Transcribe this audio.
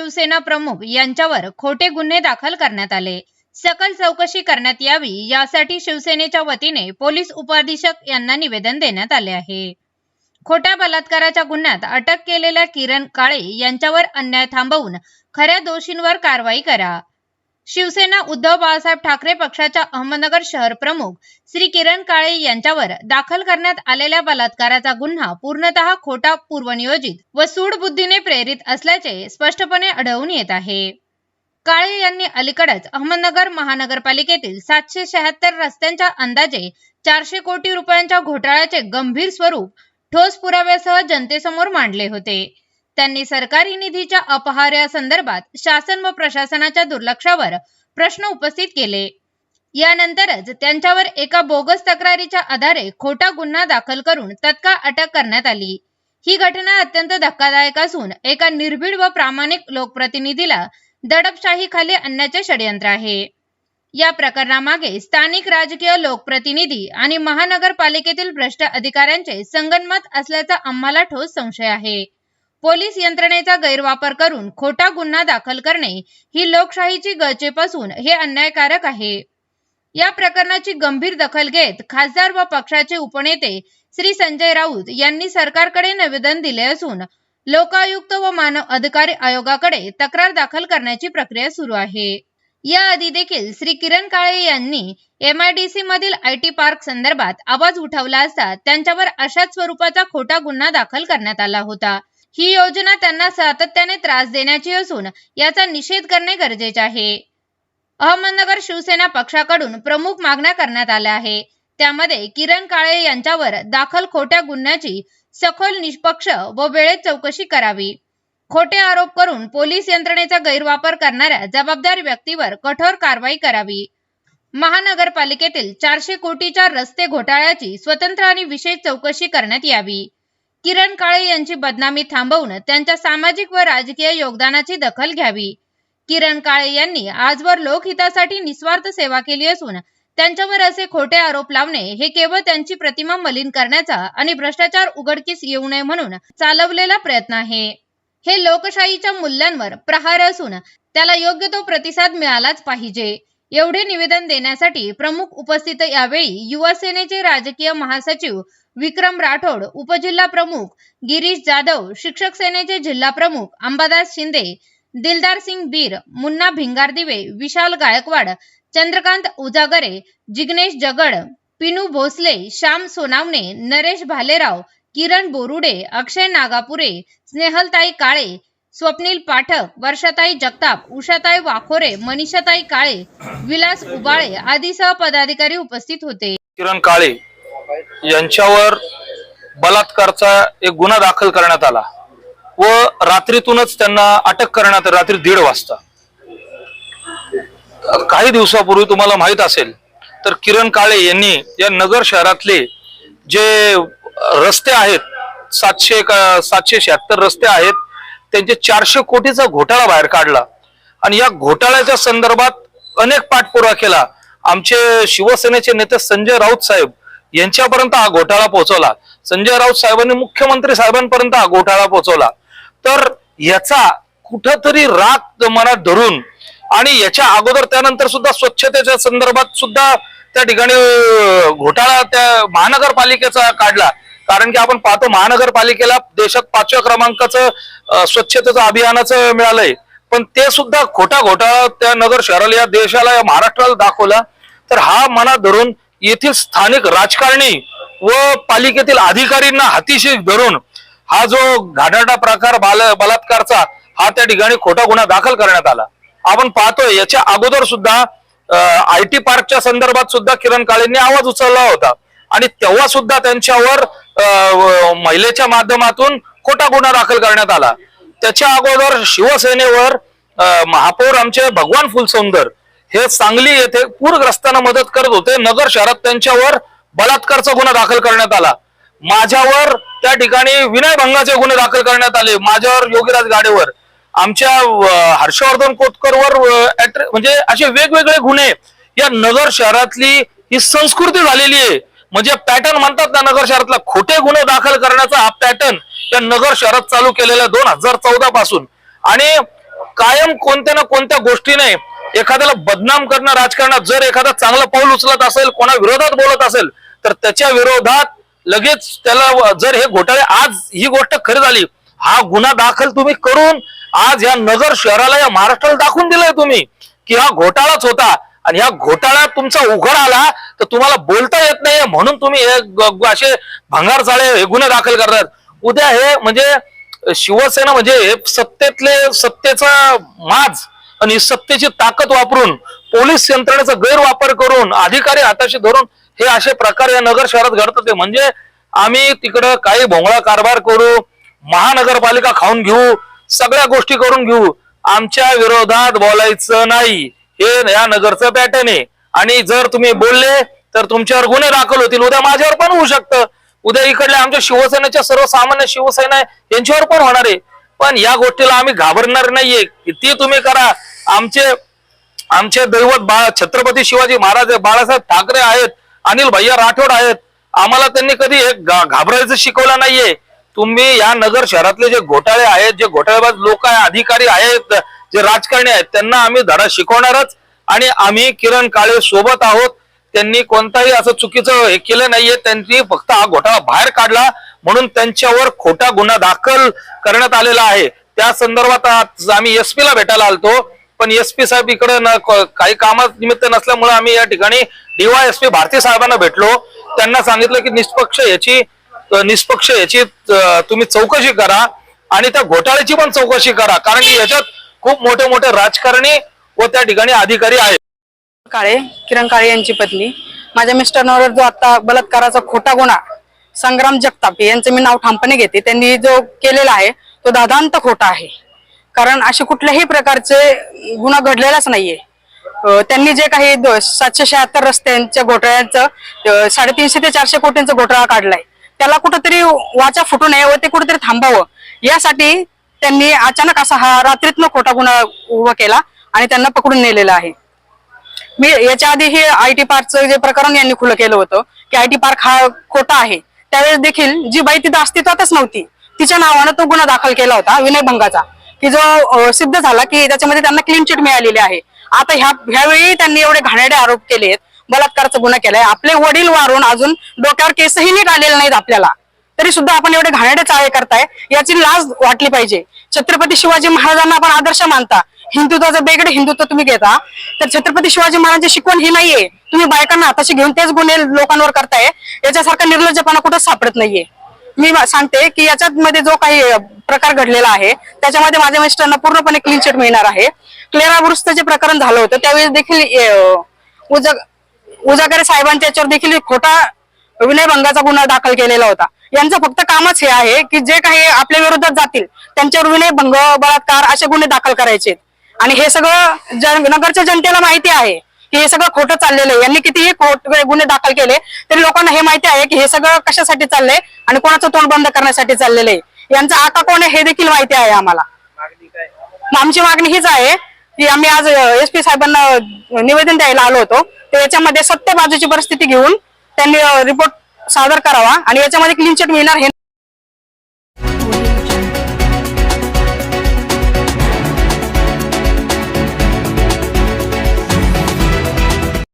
शिवसेना प्रमुख यांच्यावर खोटे गुन्हे दाखल करण्यात आले. सकल चौकशी करण्यात यावी यासाठी शिवसेनेच्या वतीने पोलीस उपाधीक्षक यांना निवेदन देण्यात आले आहे. खोट्या बलात्काराच्या गुन्ह्यात अटक केलेल्या किरण काळे यांच्यावर अन्याय थांबवून खऱ्या दोषींवर कारवाई करा. शिवसेना उद्धव बाळासाहेब ठाकरे पक्षाच्या अहमदनगर शहर प्रमुख श्री किरण काळे यांच्यावर दाखल करण्यात आलेल्या बलात्काराचा गुन्हा पूर्णतः खोटा पूर्वनियोजित व सूडबुद्धीने प्रेरित असल्याचे स्पष्टपणे आढळून येत आहे. काळे यांनी अलीकडेच अहमदनगर महानगरपालिकेतील सातशे शहात्तर रस्त्यांच्या अंदाजे चारशे कोटी रुपयांच्या घोटाळ्याचे गंभीर स्वरूप ठोस पुराव्यासह जनतेसमोर मांडले होते. त्यांनी सरकारी निधीच्या अपहार्यासंदर्भात शासन व प्रशासनाच्या दुर्लक्षावर प्रश्न उपस्थित केले. यानंतरच त्यांच्यावर एका बोगस तक्रारीच्या आधारे खोटा गुन्हा दाखल करून तत्काळ अटक करण्यात आली. ही घटना अत्यंत धक्कादायक असून एका निर्भीड व प्रामाणिक लोकप्रतिनिधीला दडपशाहीखाली आणण्याचे षडयंत्र आहे. या प्रकरणामागे स्थानिक राजकीय लोकप्रतिनिधी आणि महानगरपालिकेतील भ्रष्ट अधिकाऱ्यांचे संगनमत असल्याचा आम्हाला ठोस संशय आहे. पोलीस यंत्रणेचा गैरवापर करून खोटा गुन्हा दाखल करणे ही लोकशाहीची गळचेपासून हे अन्यायकारक आहे. या प्रकरणाची गंभीर दखल घेत खासदार व पक्षाचे उपनेते श्री संजय राऊत यांनी सरकारकडे निवेदन दिले असून लोकायुक्त व मानव अधिकार आयोगाकडे तक्रार दाखल करण्याची प्रक्रिया सुरू आहे. याआधी देखील श्री किरण काळे यांनी एमआयडीसी मधील आय टी पार्क संदर्भात आवाज उठवला असता त्यांच्यावर अशाच स्वरूपाचा खोटा गुन्हा दाखल करण्यात आला होता. ही योजना त्यांना सातत्याने त्रास देण्याची असून याचा निषेध करणे गरजेचे आहे. अहमदनगर शिवसेना पक्षाकडून प्रमुख मागण्या करण्यात आल्या आहे. त्यामध्ये किरण काळे यांच्यावर दाखल खोट्या गुन्ह्याची सखोल निष्पक्ष व वेळेत चौकशी करावी. खोटे आरोप करून पोलीस यंत्रणेचा गैरवापर करणाऱ्या जबाबदार व्यक्तीवर कठोर कारवाई करावी. महानगरपालिकेतील चारशे कोटीच्या रस्ते घोटाळ्याची स्वतंत्र आणि विशेष चौकशी करण्यात यावी. किरण काळे यांची बदनामी थांबवून त्यांच्या सामाजिक व राजकीय योगदानाची दखल घ्यावी. किरण काळे यांनी आजवर लोकहितासाठी निस्वार्थ सेवा केली असून त्यांच्यावर असे खोटे आरोप लावणे हे केवळ त्यांची प्रतिमा मलिन करण्याचा आणि भ्रष्टाचार उघडकीस येऊ नये म्हणून चालवलेला प्रयत्न आहे. हे लोकशाहीच्या मूल्यांवर प्रहार असून त्याला योग्य तो प्रतिसाद मिळालाच पाहिजे. एवढे निवेदन देण्यासाठी प्रमुख उपस्थित यावेळी युवा सेनेचे राजकीय महासचिव विक्रम राठोड उपजिल्हा प्रमुख गिरीश जाधव शिक्षक सेनेचे जिल्हा प्रमुख अंबादास शिंदे दिलदार सिंग बीर मुन्ना भिंगारदिवे विशाल गायकवाड चंद्रकांत उजागरे जिग्नेश जगड पिनू भोसले श्याम सोनावणे नरेश भालेराव किरण बोरुडे अक्षय नागापुरे स्नेहलताई काळे स्वप्नील पाठक वर्षाताई जगताप उषाताई वाखोरे मनीषाताई काळे विलास उबाळे आदी सह पदाधिकारी उपस्थित होते. किरण काळे यांच्यावर बलात्कारचा एक गुन्हा दाखल करण्यात आला व रात्रीतूनच त्यांना अटक करण्यात रात्री दीड वाजता. काही दिवसापूर्वी तुम्हाला माहीत असेल तर किरण काळे यांनी या नगर शहरातले जे रस्ते आहेत सातशे सातशे शहात्तर रस्ते आहेत त्यांचे चारशे कोटीचा घोटाळा बाहेर काढला. आणि या घोटाळ्याच्या संदर्भात अनेक पाठपुरावा केला. आमचे शिवसेनेचे नेते संजय राऊत साहेब यांच्यापर्यंत हा घोटाळा पोहोचवला. संजय राऊत साहेबांनी मुख्यमंत्री साहेबांपर्यंत हा घोटाळा पोहोचवला. तर याचा कुठंतरी राग मनात धरून आणि याच्या अगोदर त्यानंतर सुद्धा स्वच्छतेच्या संदर्भात सुद्धा त्या ठिकाणी घोटाळा त्या महानगरपालिकेचा काढला. कारण की आपण पाहतो महानगरपालिकेला देशात पाचव्या क्रमांकाचं स्वच्छतेचं अभियानाचं मिळालंय. पण ते सुद्धा खोटा घोटाळा त्या नगर शहराला या देशाला या महाराष्ट्राला दाखवला. तर हा मनात धरून येथील स्थानिक राजकारणी व पालिकेतील अधिकारींना हातीशी धरून हा जो घाटाटा प्रकार बाल बलात्कारचा हा त्या ठिकाणी खोटा गुन्हा दाखल करण्यात आला. आपण पाहतोय याच्या अगोदर सुद्धा आय टी पार्कच्या संदर्भात सुद्धा किरण काळेंनी आवाज उचलला होता. आणि तेव्हा सुद्धा त्यांच्यावर महिलेच्या माध्यमातून खोटा गुन्हा दाखल करण्यात आला. त्याच्या अगोदर शिवसेनेवर महापौर आमचे भगवान फुलसौंदर हे सांगली येथे पूरग्रस्तांना मदत करत होते. नगर शहरात त्यांच्यावर बलात्कारचा गुन्हा दाखल करण्यात आला. माझ्यावर त्या ठिकाणी विनयभंगाचे गुन्हे दाखल करण्यात आले. माझ्यावर योगीराज गाडेवर आमच्या हर्षवर्धन कोतकरवर म्हणजे असे वेगवेगळे गुन्हे या नगर शहरातली ही संस्कृती झालेली आहे. म्हणजे पॅटर्न म्हणतात ना नगर शहरातला खोटे गुन्हे दाखल करण्याचा हा पॅटर्न या नगर शहरात चालू केलेला दोन हजार चौदा पासून. आणि कायम कोणत्या ना कोणत्या गोष्टीने एखाद्याला बदनाम करणं राजकारणात जर एखादा चांगलं पाऊल उचलत असेल कोणा विरोधात बोलत असेल तर त्याच्या विरोधात लगेच त्याला जर हे घोटाळे आज ही गोष्ट खरी झाली हा गुन्हा दाखल तुम्ही करून आज या नगर शहराला या महाराष्ट्राला दाखवून दिलंय तुम्ही की हा घोटाळाच होता. आणि ह्या घोटाळ्यात तुमचा उघड आला तर तुम्हाला बोलता येत नाही म्हणून तुम्ही हे असे भंगार चाळे हे गुन्हे दाखल करतात. उद्या हे म्हणजे शिवसेना म्हणजे हे सत्तेतले सत्तेचा माज आणि सत्तेची ताकद वापरून पोलीस यंत्रणेचा गैरवापर करून अधिकारी हाताशी धरून हे असे प्रकार या नगर शहरात घडतात. ते म्हणजे आम्ही तिकडं काही भोंगळा कारभार करू महानगरपालिका खाऊन घेऊ सगळ्या गोष्टी करून घेऊ. आमच्या विरोधात बोलायचं नाही. हे या नगरचं पॅटर्न आहे. आणि जर तुम्ही बोलले तर तुमच्यावर गुन्हे दाखल होतील. उद्या माझ्यावर पण होऊ शकतं. उद्या इकडल्या आमच्या शिवसेनेच्या सर्वसामान्य शिवसेना आहे, यांच्यावर पण होणार आहे. पण या गोष्टीला आम्ही घाबरणार नाहीये. किती तुम्ही करा. आमचे आमचे दैवत बा छत्रपती शिवाजी महाराज बाळासाहेब ठाकरे आहेत अनिल भैया राठोड आहेत. आम्हाला त्यांनी कधी हे घाबरायचं शिकवलं नाहीये. तुम्ही या नगर शहरातले जे घोटाळे आहेत जे घोटाळेबाज लोक आहे अधिकारी आहेत जे राजकारणी आहेत त्यांना आम्ही धडा शिकवणारच. आणि आम्ही किरण काळे सोबत आहोत. त्यांनी कोणताही असं चुकीचं हे केलं नाहीये. त्यांनी फक्त हा घोटाळा बाहेर काढला. म्हणून त्यांच्यावर खोटा गुन्हा दाखल करण्यात आलेला आहे. त्या संदर्भात आज आम्ही एस ला भेटायला आलतो. पण एसपी साहेब इकडे काही कामात निमित्त नसल्यामुळे आम्ही या ठिकाणी डीवाय एस पी भारती साहेबांना भेटलो. त्यांना सांगितलं की निष्पक्ष याची निष्पक्ष याची तुम्ही चौकशी करा आणि त्या घोटाळ्याची पण चौकशी करा. कारण की याच्यात खूप मोठे मोठे राजकारणी व त्या ठिकाणी अधिकारी आहेत. काळे किरण काळे यांची पत्नी. माझ्या मिस्टरांवर जो आता बलात्काराचा खोटा गुन्हा संग्राम जगताप यांचं मी नाव ठामपणे घेते. त्यांनी जो केलेला आहे तो दादांत खोटा आहे. कारण असे कुठल्याही प्रकारचे गुन्हा घडलेलाच नाहीये. त्यांनी जे काही सातशे शहात्तर रस्त्यांच्या घोटाळ्यांचं साडेतीनशे ते चारशे कोटींचा घोटाळा काढलाय. त्याला कुठंतरी वाचा फुटू नये व ते कुठेतरी थांबावं. यासाठी त्यांनी अचानक असा हा रात्रीतनं खोटा गुन्हा उभा केला आणि त्यांना पकडून नेलेला आहे. मी याच्या आधी हे आय टी पार्कचं जे प्रकरण यांनी खुलं केलं होतं की आय टी पार्क हा खोटा आहे. त्यावेळेस देखील जी बाई तिथं अस्तित्वातच नव्हती तिच्या नावानं तो गुन्हा दाखल केला होता विनयभंगाचा. की जो सिद्ध झाला की त्याच्यामध्ये त्यांना क्लीन चिट मिळालेली आहे. आता ह्या ह्यावेळी त्यांनी एवढे घाणेडे आरोप केलेत बलात्काराचा गुन्हा केलाय. आपले वडील वारून अजून डोक्यावर केसही नीट आलेले नाहीत आपल्याला. तरी सुद्धा आपण एवढे घाणेडे चाळे करताय याची लाज वाटली पाहिजे. छत्रपती शिवाजी महाराजांना आपण आदर्श मानता. हिंदुत्वाचं बेगडे हिंदुत्व तुम्ही घेता. तर छत्रपती शिवाजी महाराजांची शिकवण ही नाहीये. तुम्ही बायकांना हाताशी घेऊन तेच गुन्हे लोकांवर करताय. याच्यासारखा निर्लज्जपणा कुठं सापडत नाहीये. मी सांगते की याच्यात मध्ये जो काही प्रकार घडलेला आहे. त्याच्यामध्ये माझ्या मिस्टरांना पूर्णपणे क्लीन चिट मिळणार आहे. क्लेरा जे प्रकरण झालं होतं. त्यावेळेस देखील उजागरे साहेबांच्या याच्यावर देखील खोटा विनयभंगाचा गुन्हा दाखल केलेला होता. यांचं फक्त कामच हे आहे की जे काही आपल्या विरोधात जातील त्यांच्यावर विनयभंग बलात्कार असे गुन्हे दाखल करायचे. आणि हे सगळं जन नगरच्या जनतेला माहिती आहे की हे सगळं खोटं चाललेलं आहे. यांनी कितीही खोट गुन्हे दाखल केले तरी लोकांना हे माहिती आहे की हे सगळं कशासाठी चाललंय आणि कोणाचं तोंड बंद करण्यासाठी चाललेलं आहे. यांचा आका कोण आहे हे देखील माहिती आहे आम्हाला. आमची मागणी हीच आहे की आम्ही आज एस पी साहेबांना निवेदन द्यायला आलो होतो. तर याच्यामध्ये सत्य बाजूची परिस्थिती घेऊन त्यांनी रिपोर्ट सादर करावा आणि याच्यामध्ये क्लीन चिट मिळणार हे